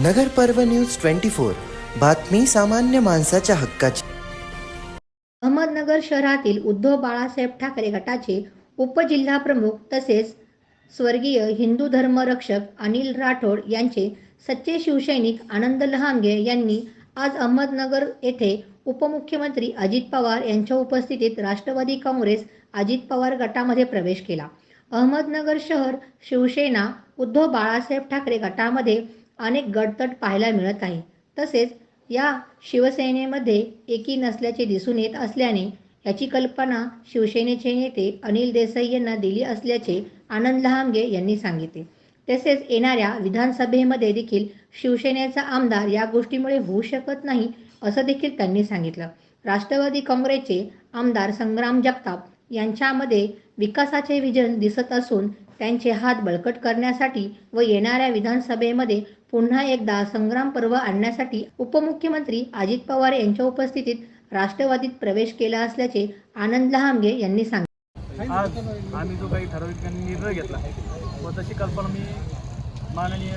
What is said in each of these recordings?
नगर पर्व news twenty four. बातमी सामान्य माणसाच्या हक्काची. अहमदनगर शहरातील उद्धव बाळासाहेब ठाकरे गटाचे उपजिल्हाप्रमुख तसेच स्वर्गीय हिंदू धर्मरक्षक अनिल राठोड यांचे सच्चे शिवसैनिक आनंद लहांगे यांनी आज अहमदनगर येथे उपमुख्यमंत्री अजित पवार यांच्या उपस्थितीत राष्ट्रवादी काँग्रेस अजित पवार गटामध्ये प्रवेश केला. अहमदनगर शहर शिवसेना उद्धव बाळासाहेब ठाकरे गटामध्ये अनेक गटतट पाहायला मिळत आहे. तसेच या शिवसेनेमध्ये एकी नसल्याचे दिसून येत असल्याने याची कल्पना शिवसेनेचे नेते अनिल देसाई यांना दिली असल्याचे आनंद लहांगे यांनी सांगितले. तसेच येणाऱ्या विधानसभेमध्ये देखील शिवसेनेचा आमदार या गोष्टीमुळे होऊ शकत नाही असं देखील त्यांनी सांगितलं. राष्ट्रवादी काँग्रेसचे आमदार संग्राम जगताप यांच्यामध्ये विकासाचे विजन दिसत असून त्यांचे हात बळकट करण्यासाठी व येणाऱ्या विधानसभेमध्ये पुन्हा एकदा संग्राम पर्व आणण्यासाठी उपमुख्यमंत्री अजित पवार यांच्या उपस्थितीत राष्ट्रवादीत प्रवेश केला असल्याचे आनंद लहांगे यांनी सांगितले. आज आम्ही जो काही ठराविक निर्णय घेतला व तशी कल्पना मी माननीय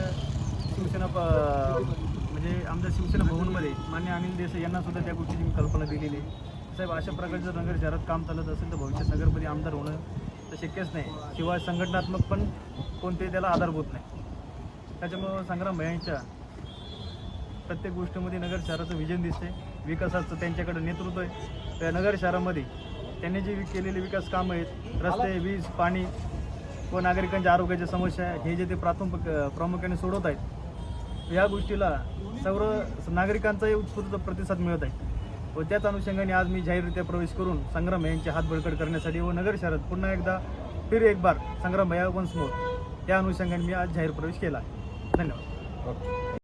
शिवसेना म्हणजे आमच्या शिवसेना भवनमध्ये मान्य अनिल देसाई यांना सुद्धा त्या गोष्टीची मी कल्पना दिलेली आहे. साहेब अशा प्रकारचं नगर शहरात काम चालत असेल तर भविष्यात नगरमध्ये आमदार होणं तर शक्यच नाही. शिवाय संघटनात्मक पण कोणतेही त्याला आधारभूत नाही. त्याच्यामुळं संग्राम भयांच्या प्रत्येक गोष्टीमध्ये नगर शहराचं विजन दिसते विकासाचं त्यांच्याकडे नेतृत्व आहे. त्या नगर शहरामध्ये त्यांनी जे केलेले विकास कामं आहेत रस्ते वीज पाणी व नागरिकांच्या आरोग्याच्या समस्या हे जे ते प्राथमिक प्रामुख्याने सोडवत आहेत या गोष्टीला सर्व नागरिकांचाही उत्स्फूर्त प्रतिसाद मिळत आहे. व त्याच अनुषंगाने आज मी जाहीररित्या प्रवेश करून संग्राम यांचे हात बळकट करण्यासाठी व नगर शहरात पुन्हा एकदा फिर एक बार संग्राम भैया वन्स मोर. या अनुषंगाने मी आज जाहीर प्रवेश केला धन्यवाद.